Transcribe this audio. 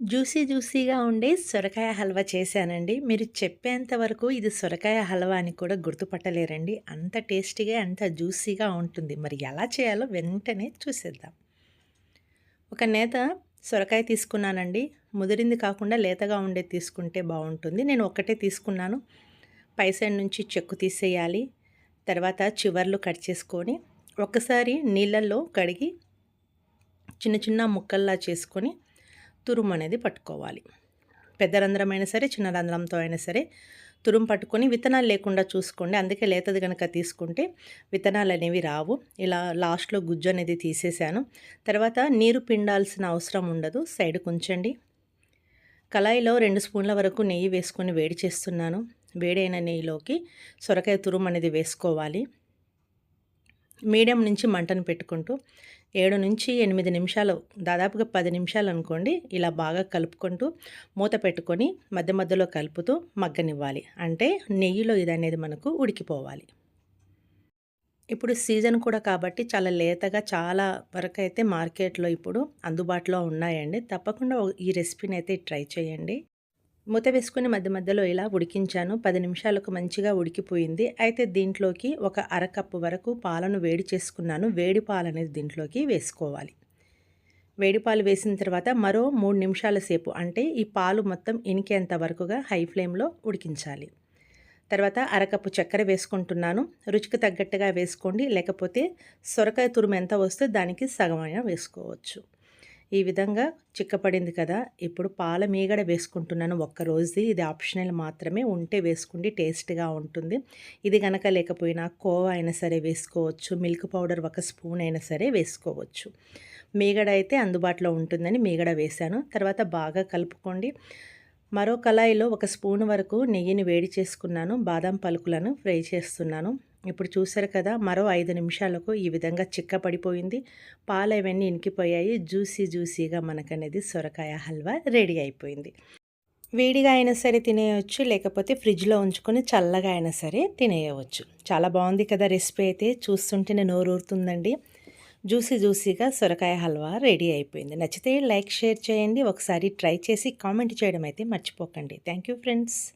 Juicy జ్యూసీగా ఉండే సొరకాయ హల్వా చేశానండి. మీరు చెప్పేంత వరకు ఇది సొరకాయ హల్వా అని కూడా గుర్తుపట్టలేరండి. అంత టేస్టీగా అంత జ్యూసీగా ఉంటుంది. మరి ఎలా చేయాలో వెంటనే చూసేద్దాం. ఒక నేత సొరకాయ తీసుకున్నానండి. ముదిరింది కాకుండా లేతగా ఉండేది తీసుకుంటే బాగుంటుంది. నేను ఒక్కటే తీసుకున్నాను. పై సైడ్ నుంచి చెక్కు తీసేయాలి. తర్వాత చివర్లు కట్ చేసుకొని ఒకసారి నీళ్ళల్లో కడిగి చిన్న చిన్న ముక్కల్లా చేసుకొని తురుము అనేది పట్టుకోవాలి. పెద్ద రంధ్రమైనా సరే చిన్న రంధ్రంతో అయినా సరే తురుము పట్టుకొని విత్తనాలు లేకుండా చూసుకోండి. అందుకే లేతది కనుక తీసుకుంటే విత్తనాలు అనేవి రావు. ఇలా లాస్ట్లో గుజ్జు అనేది తీసేసాను. తర్వాత నీరు పిండాల్సిన అవసరం ఉండదు. సైడ్ ఉంచండి కళాయిలో రెండు స్పూన్ల వరకు నెయ్యి వేసుకొని వేడి చేస్తున్నాను. వేడైన నెయ్యిలోకి సొరకాయ తురుము అనేది వేసుకోవాలి. మీడియం నుంచి మంటను పెట్టుకుంటూ ఏడు నుంచి ఎనిమిది నిమిషాలు దాదాపుగా పది నిమిషాలు అనుకోండి ఇలా బాగా కలుపుకుంటూ మూత పెట్టుకొని మధ్య మధ్యలో కలుపుతూ మగ్గనివ్వాలి. అంటే నెయ్యిలో ఇది అనేది మనకు ఉడికిపోవాలి. ఇప్పుడు సీజన్ కూడా కాబట్టి చాలా లేతగా చాలా వరకు అయితే మార్కెట్లో ఇప్పుడు అందుబాటులో ఉన్నాయండి. తప్పకుండా ఈ రెసిపీని అయితే ట్రై చేయండి. మూత వేసుకుని మధ్య మధ్యలో ఇలా ఉడికించాను. పది నిమిషాలకు మంచిగా ఉడికిపోయింది. అయితే దీంట్లోకి ఒక అరకప్పు వరకు పాలను వేడి చేసుకున్నాను. వేడి పాలు అనేది దీంట్లోకి వేసుకోవాలి. వేడి పాలు వేసిన తర్వాత మరో మూడు నిమిషాల సేపు అంటే ఈ పాలు మొత్తం ఇనికేంత వరకుగా హై ఫ్లేమ్లో ఉడికించాలి. తర్వాత అరకప్పు చక్కెర వేసుకుంటున్నాను. రుచికి తగ్గట్టుగా వేసుకోండి. లేకపోతే సొరకాయ తురుము ఎంత వస్తే దానికి సగమైన వేసుకోవచ్చు. ఈ విధంగా చిక్కపడింది కదా. ఇప్పుడు పాల మీగడ వేసుకుంటున్నాను ఒక్క ఇది ఆప్షనల్ మాత్రమే. ఉంటే వేసుకుంటే టేస్ట్గా ఉంటుంది. ఇది కనుక లేకపోయినా కోవా అయినా సరే వేసుకోవచ్చు. మిల్క్ పౌడర్ ఒక స్పూన్ అయినా సరే వేసుకోవచ్చు. మీగడ అయితే అందుబాటులో ఉంటుందని మీగడ వేశాను. తర్వాత బాగా కలుపుకోండి. మరో కళాయిలో ఒక స్పూన్ వరకు నెయ్యిని వేడి చేసుకున్నాను. బాదం పలుకులను ఫ్రై చేస్తున్నాను. ఇప్పుడు చూసారు కదా మరో ఐదు నిమిషాలకు ఈ విధంగా చిక్కపడిపోయింది. పాలు అవన్నీ ఇనికిపోయాయి. జ్యూసీ జ్యూసీగా మనకనేది సొరకాయ హల్వా రెడీ అయిపోయింది. వేడిగా అయినా సరే తినేయవచ్చు లేకపోతే ఫ్రిడ్జ్లో ఉంచుకొని చల్లగా అయినా సరే తినేయవచ్చు. చాలా బాగుంది కదా రెసిపీ అయితే చూస్తుంటేనే నోరూరుతుందండి. జ్యూసీ జ్యూసీగా సొరకాయ హల్వా రెడీ అయిపోయింది. నచ్చితే లైక్ షేర్ చేయండి. ఒకసారి ట్రై చేసి కామెంట్ చేయడం అయితే మర్చిపోకండి. Thank you friends.